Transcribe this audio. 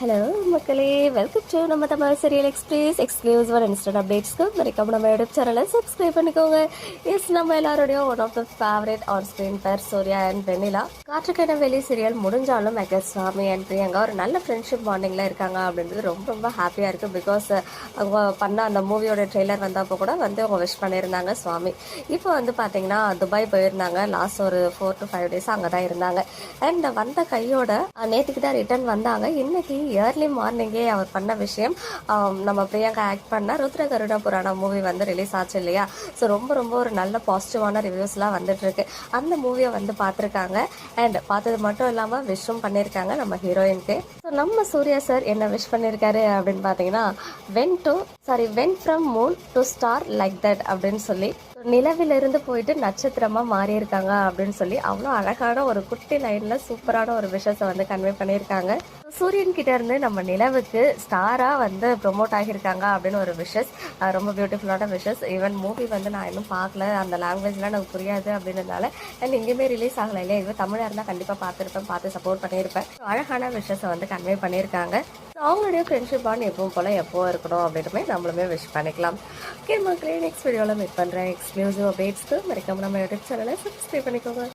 Hello மக்களே. Welcome to நம்ம Tamil serial express exclusive and instant அப்டேட்ஸ்க்கு வரைக்கும் நம்ம யூடியூப் சேனலை சப்ஸ்கிரைப் பண்ணிக்கோங்க. எஸ் நம்ம எல்லாரோடையும் one of the favourite on screen pair Suriya and வெண்ணிலா காற்றுக்கான வெளி சீரியல் முடிஞ்சாலும் மெகர் சுவாமி அண்ட் பிரியங்கா ஒரு நல்ல ஃப்ரெண்ட்ஷிப் பாண்டிங்கில் இருக்காங்க அப்படின்றது ரொம்ப ரொம்ப ஹாப்பியாக இருக்குது பிகாஸ் அவங்க பண்ண அந்த மூவியோட ட்ரெய்லர் வந்தப்போ கூட வந்து அவங்க விஷ் பண்ணியிருந்தாங்க சுவாமி. இப்போ வந்து பார்த்தீங்கன்னா துபாய் போயிருந்தாங்க. லாஸ்ட் ஒரு ஃபோர் டு ஃபைவ் டேஸ் அங்கே தான் இருந்தாங்க. அண்ட் வந்த கையோட நேற்றுக்கு தான் ரிட்டர்ன் வந்தாங்க. இன்னைக்கு ஏர்லி மார்னிங்கே அவர் பண்ண விஷயம். நம்ம பிரியங்கா ஆக்ட் பண்ண ருத்ர கருட புராண மூவி வந்து ரிலீஸ் ஆச்சு இல்லையா? ஸோ ரொம்ப ரொம்ப ஒரு நல்ல பாசிட்டிவான ரிவ்யூஸ்லாம் வந்துட்டுருக்கு. அந்த மூவியை வந்து பார்த்துருக்காங்க. அண்ட் பார்த்தது மட்டும் இல்லாமல் விஷும் பண்ணியிருக்காங்க நம்ம ஹீரோயினுக்கு ஸோ நம்ம சூர்யா சார் என்ன விஷ் பண்ணியிருக்காரு அப்படின்னு பார்த்தீங்கன்னா when to sorry when from moon to star like that அப்படின்னு சொல்லி. நிலவிலிருந்து போயிட்டு நட்சத்திரமாக மாறியிருக்காங்க அப்படின்னு சொல்லி அவ்வளோ அழகான ஒரு குட்டி லைன்ல சூப்பரான ஒரு விஷயத்தை வந்து கன்வே பண்ணியிருக்காங்க. சூரியன் கிட்ட இருந்து நம்ம நிலவுக்கு ஸ்டாரா வந்து ப்ரொமோட் ஆகியிருக்காங்க அப்படின்னு ஒரு விஷஸ் ரொம்ப பியூட்டிஃபுல்லான விஷஸ் ஈவன் மூவி வந்து நான் இன்னும் பார்க்கல. அந்த லாங்குவேஜ்லாம் எனக்கு புரியாது அப்படின்றதுனால அண்ட் எங்கேயுமே ரிலீஸ் ஆகலை. இல்லையா இதுவே தமிழாக இருந்தால் கண்டிப்பாக பார்த்துருப்பேன் பார்த்து சப்போர்ட் பண்ணியிருப்பேன். அழகான விஷஸை வந்து கன்வே பண்ணியிருக்காங்க. அவங்களுடைய ஃப்ரெண்ட்ஷிப் பாண்ட் எப்பவும் போல் எப்போ இருக்கணும் அப்படின்னுமே நம்மளுமே விஷ் பண்ணிக்கலாம். ஓகே மக்களே நெக்ஸ்ட் வீடியோவில் மீட் பண்ணுறேன் எக்ஸ்க்ளூசிவ் அப்டேட்ஸ்க்கு மறக்காம நம்ம யூடியூப் சேனலை சப்ஸ்கிரைப் பண்ணிக்கோங்க.